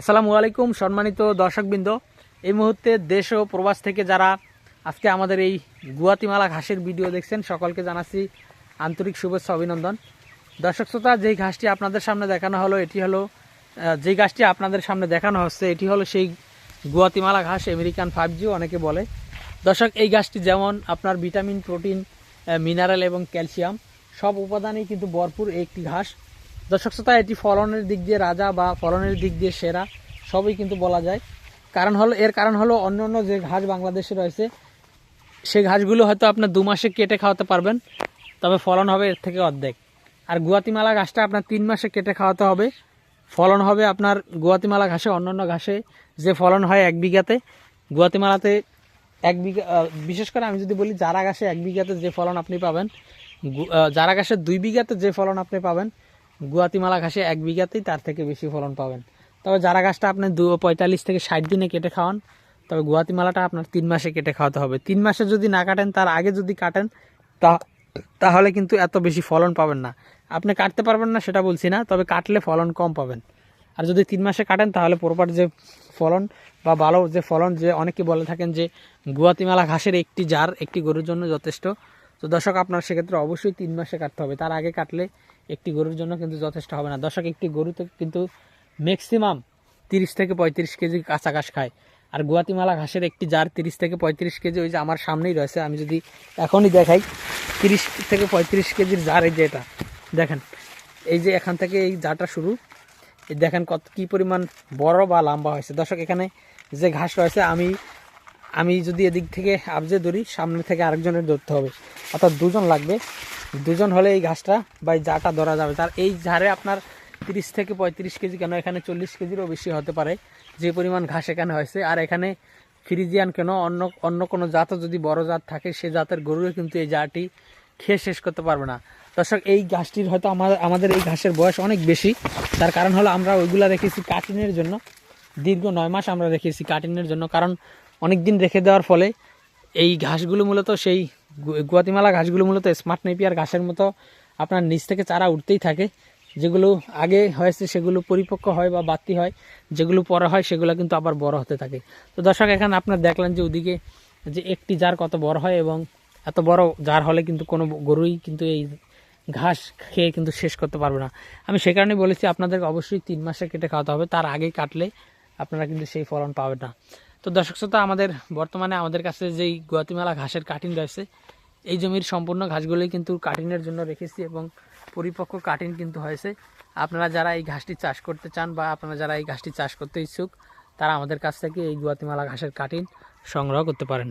আসসালামু আলাইকুম, সম্মানিত দর্শকবৃন্দ। এই মুহূর্তে দেশ ও প্রবাস থেকে যারা আজকে আমাদের এই গুয়াতিমালা ঘাসের ভিডিও দেখছেন, সকলকে জানাচ্ছি আন্তরিক শুভেচ্ছা, অভিনন্দন। দর্শক শ্রোতা, যেই ঘাসটি আপনাদের সামনে দেখানো হলো, এটি হলো যেই ঘাসটি আপনাদের সামনে দেখানো হচ্ছে, এটি হলো সেই গুয়াতিমালা ঘাস, আমেরিকান ফাইভ জিও অনেকে বলে। দর্শক, এই ঘাসটি যেমন আপনার ভিটামিন, প্রোটিন মিনারেল এবং ক্যালসিয়াম, সব উপাদানেই কিন্তু ভরপুর একটি ঘাস। দর্শক শ্রোতা, এটি ফলনের দিক দিয়ে রাজা বা ফলনের দিক দিয়ে সেরা, সবই কিন্তু বলা যায়। কারণ হলো, এর কারণ হলো অন্য অন্য যে ঘাস বাংলাদেশে রয়েছে, সেই ঘাসগুলো হয়তো আপনার দু মাসে কেটে খাওয়াতে পারবেন, তবে ফলন হবে এর থেকে অর্ধেক। আর গুয়াতিমালা ঘাসটা আপনার তিন মাসে কেটে খাওয়াতে হবে। ফলন হবে আপনার গুয়াতিমালা ঘাসে, অন্যান্য ঘাসে যে ফলন হয় এক বিঘাতে। গুয়াতিমালাতে এক বিঘা বিশেষ করে আমি যদি বলি জারা ঘাসে এক বিঘাতে যে ফলন আপনি পাবেন জারা ঘাসে দুই বিঘাতে যে ফলন আপনি পাবেন গুয়াতিমালা ঘাসে এক বিঘাতেই তার থেকে বেশি ফলন পাবেন। তবে যারা গাছটা আপনি দু পঁয়তাল্লিশ থেকে ষাট দিনে কেটে খাওয়ান, তবে গুয়াতিমালাটা আপনার তিন মাসে কেটে খাওয়াতে হবে। তিন মাসে যদি না কাটেন, তার আগে যদি কাটেন, তা তাহলে কিন্তু এত বেশি ফলন পাবেন না। আপনি কাটতে পারবেন না, সেটা বলছি না, তবে কাটলে ফলন কম পাবেন। আর যদি তিন মাসে কাটেন, তাহলে প্রপার যে ফলন বা ভালো যে ফলন, যে অনেকে বলে থাকেন যে গুয়াতিমালা ঘাসের একটি জার, একটি গরুর জন্য যথেষ্ট। তো দর্শক, আপনার সেক্ষেত্রে অবশ্যই তিন মাসে কাটতে হবে। তার আগে কাটলে একটি গরুর জন্য কিন্তু যথেষ্ট হবে না। দর্শক, একটি গরুতে কিন্তু ম্যাক্সিমাম তিরিশ থেকে পঁয়ত্রিশ কেজি কাঁচা ঘাস খায়। আর গুয়াতিমালা ঘাসের একটি জার তিরিশ থেকে পঁয়ত্রিশ কেজি, ওই যে আমার সামনেই রয়েছে। আমি যদি এখনই দেখাই, তিরিশ থেকে পঁয়ত্রিশ কেজির জার এই যে এটা, দেখেন। এই যে এখান থেকে এই জারটা শুরু দেখেন কত, কি পরিমাণ বড় বা লম্বা হয়েছে। দর্শক, এখানে যে ঘাস রয়েছে, আমি আমি যদি এদিক থেকে আবজে ধরি, সামনে থেকে আরেকজনের ধরতে হবে। অর্থাৎ দুজন লাগবে। দুজন হলে এই ঘাসটা বা এই জাটা ধরা যাবে। তার এই ঝাড়ে আপনার তিরিশ থেকে পঁয়ত্রিশ কেজি কেন? এখানে চল্লিশ কেজিরও বেশি হতে পারে। যে পরিমাণ ঘাস এখানে হয়েছে। আর এখানে ফ্রিজিয়ান কেন? অন্য অন্য কোনো জাতও যদি বড় জাত থাকে, সে জাতের গরুও কিন্তু এই জাটি খেয়ে শেষ করতে পারবে না। দর্শক, এই ঘাসটির হয়তো আমাদের আমাদের এই ঘাসের বয়স অনেক বেশি। তার কারণ হলো আমরা ওইগুলা রেখেছি কাটিনের জন্য। দীর্ঘ নয় মাস আমরা রেখেছি কাটিনের জন্য। কারণ অনেক দিন রেখে দেওয়ার ফলে এই ঘাসগুলো মূলত সেই গুয়াতিমালা ঘাসগুলো মূলত স্মার্ট নেপিয়ার ঘাসের মতো আপনার নিচ থেকে চারা উঠতেই থাকে। যেগুলো আগে হয়েছে সেগুলো পরিপক্ক হয় বা বাড়তি হয়, যেগুলো পরে হয় সেগুলো কিন্তু আবার বড় হতে থাকে। তো দর্শক, এখানে আপনার দেখলেন যে ওদিকে যে একটি জার কত বড় হয় এবং এত বড় জার হলে কিন্তু কোনো গরুই কিন্তু এই ঘাস খেয়ে কিন্তু শেষ করতে পারবে না। আমি সে কারণে বলেছি, আপনাদেরকে অবশ্যই তিন মাসে কেটে খাওয়াতে হবে। তার আগে কাটলে আপনারা কিন্তু সেই ফলন পাবেন না। তো দর্শক শ্রোতা, আমাদের বর্তমানে আমাদের কাছে যেই গুয়াতিমালা ঘাসের কাটিং রয়েছে, এই জমির সম্পূর্ণ ঘাসগুলোই কিন্তু কাটিনের জন্য রেখেছি এবং পরিপক্ক কাটিং কিন্তু হয়েছে। আপনারা যারা এই ঘাসটি চাষ করতে চান বা আপনারা যারা এই ঘাসটি চাষ করতে ইচ্ছুক, তারা আমাদের কাছ থেকে এই গুয়াতিমালা ঘাসের কাটিং সংগ্রহ করতে পারেন।